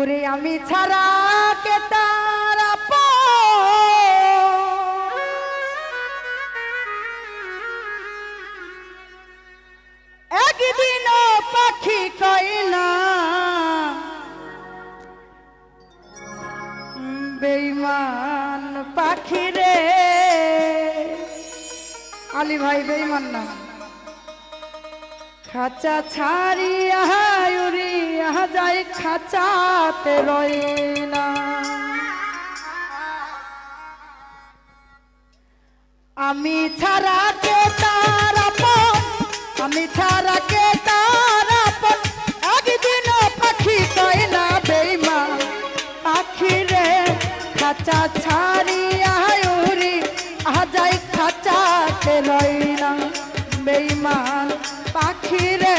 ওরে আমি ছাড়া কে তারা একদিন পাখি কইনা বেইমান পাখি রে। আলী ভাই বেইমান না। খাঁচা ছাড়িয়া উড়িয়া যাই খাঁচাতে রইলা আমি ছাড়া কে তার আমি ছাড়া কে তার একদিন পাখি কয়লা বেইমা পাখি রে, খাঁচা ছাড়িয়া উড়ি খাঁচাতে রইলা বেইমান পাখি রে,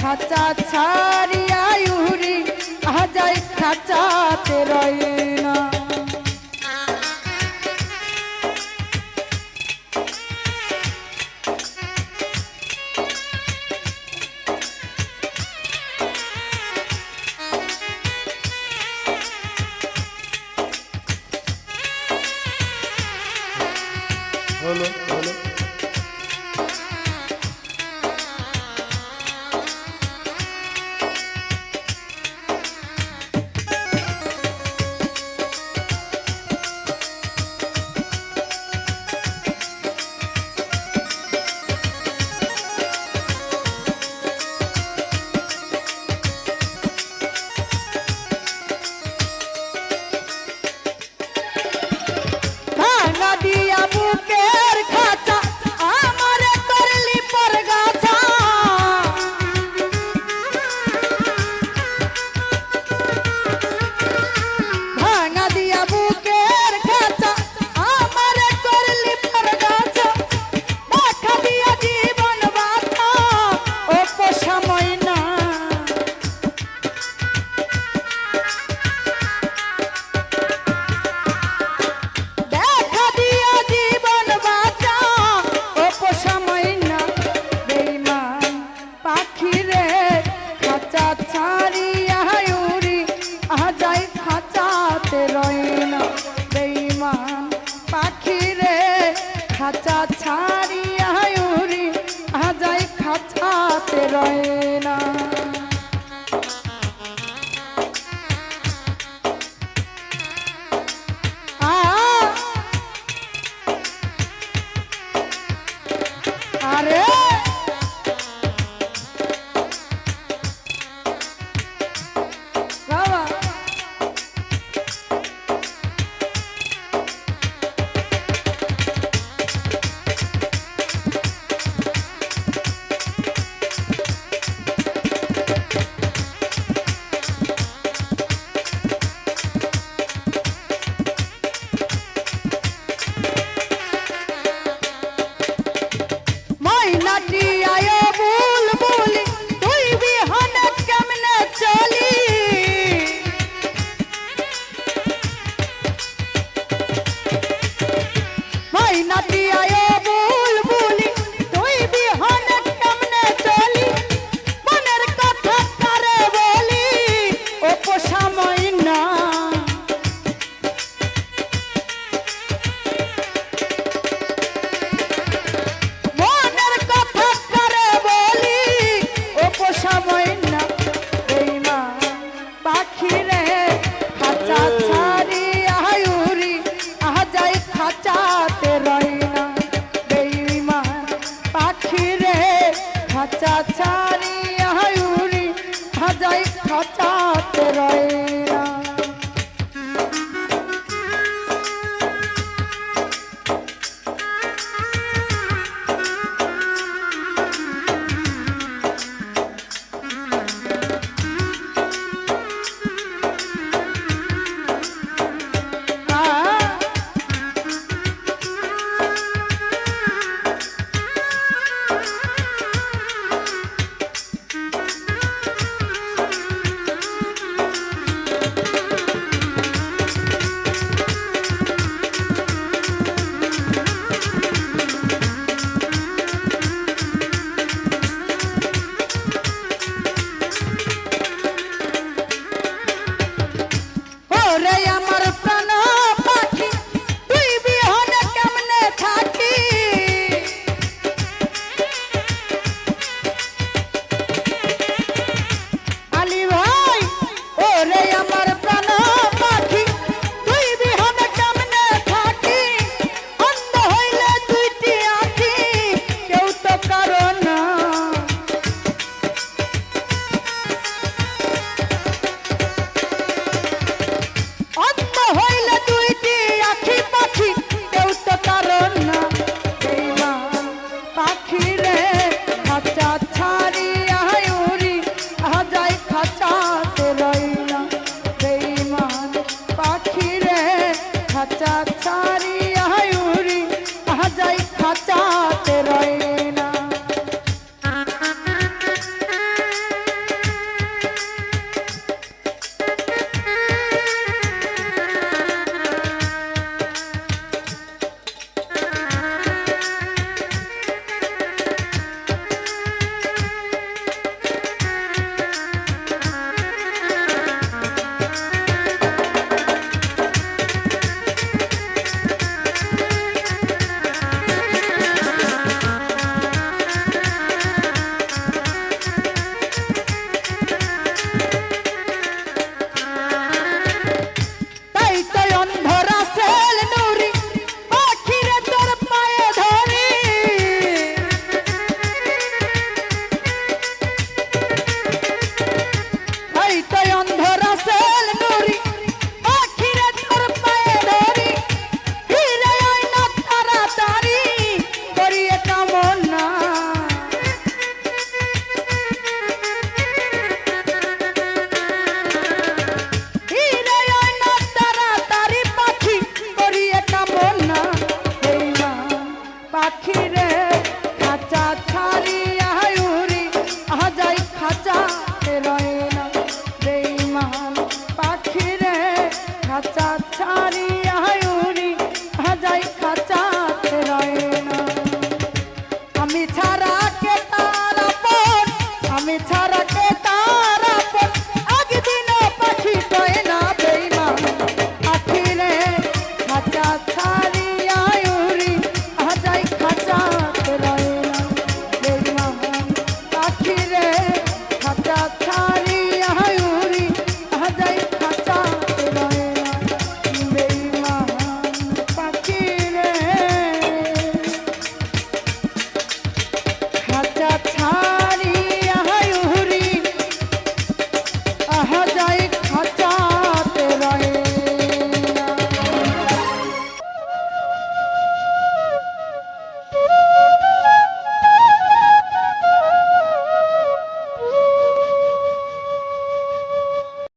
খাঁচা ছাড়িয়া হলো হলো।